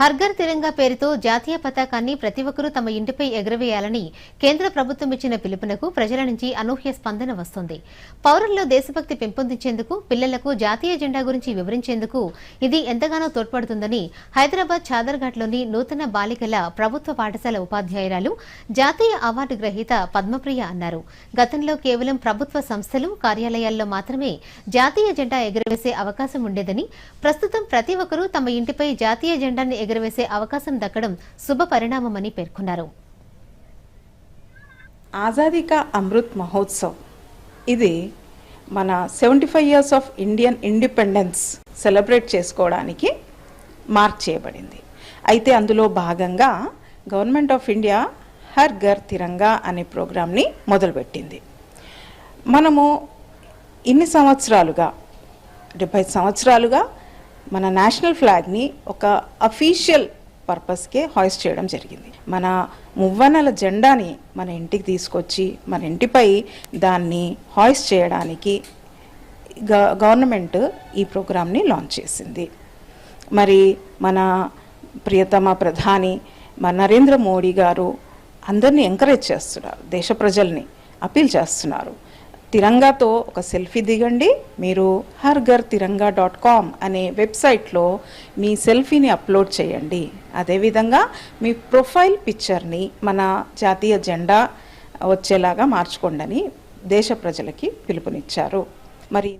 హర్ఘర్ తిరంగా పేరుతో జాతీయ పతాకాన్ని ప్రతి ఒక్కరూ తమ ఇంటిపై ఎగురవేయాలని కేంద్ర ప్రభుత్వం ఇచ్చిన పిలుపునకు ప్రజల నుంచి అనూహ్య స్పందన వస్తోంది. పౌరుల్లో దేశభక్తి పెంపొందించేందుకు పిల్లలకు జాతీయ జెండా గురించి వివరించేందుకు ఇది ఎంతగానో తోడ్పడుతుందని హైదరాబాద్ చాదర్ఘాట్లోని నూతన బాలికల ప్రభుత్వ పాఠశాల ఉపాధ్యాయురాలు జాతీయ అవార్డు గ్రహీత పద్మప్రియ అన్నారు. గతంలో కేవలం ప్రభుత్వ సంస్థలు కార్యాలయాల్లో మాత్రమే జాతీయ జెండా ఎగురవేసే అవకాశం ఉండేదని ప్రస్తుతం ప్రతి ఒక్కరూ తమ ఇంటిపై జాతీయ జెండాను ఎగురవేసే అవకాశం దక్కడం శుభ పరిణామమని పేర్కొన్నారు. ఆజాదీ కా అమృత్ మహోత్సవ్. ఇది మన seventy five years of Indian independence celebrate చేసుకోవడానికి మార్క్ చేయబడింది. అయితే అందులో భాగంగా government of India Har Ghar Tiranga అనే ప్రోగ్రామ్ని మొదలుపెట్టింది. మనము ఇన్ని సంవత్సరాలుగా డెబ్బై సంవత్సరాలుగా మన నేషనల్ ఫ్లాగ్ని ఒక అఫీషియల్ పర్పస్కే హాయిస్ట్ చేయడం జరిగింది. మన మువ్వనల జెండాని మన ఇంటికి తీసుకొచ్చి మన ఇంటిపై దాన్ని హాయిస్ట్ చేయడానికి గ- గవర్నమెంట్ ఈ ప్రోగ్రామ్ని లాంచ్ చేసింది. మరి మన ప్రియతమ ప్రధాని మన నరేంద్ర మోడీ గారు అందరినీ ఎంకరేజ్ చేస్తున్నారు దేశ ప్రజల్ని అపీల్ చేస్తున్నారు. తిరంగాతో ఒక సెల్ఫీ దిగండి. మీరు హర్ ఘర్ తిరంగా డాట్ కామ్ అనే వెబ్సైట్లో మీ సెల్ఫీని అప్లోడ్ చేయండి. అదేవిధంగా మీ ప్రొఫైల్ పిక్చర్ని మన జాతీయ జెండా వచ్చేలాగా మార్చుకోండి అని దేశ ప్రజలకి పిలుపునిచ్చారు. మరి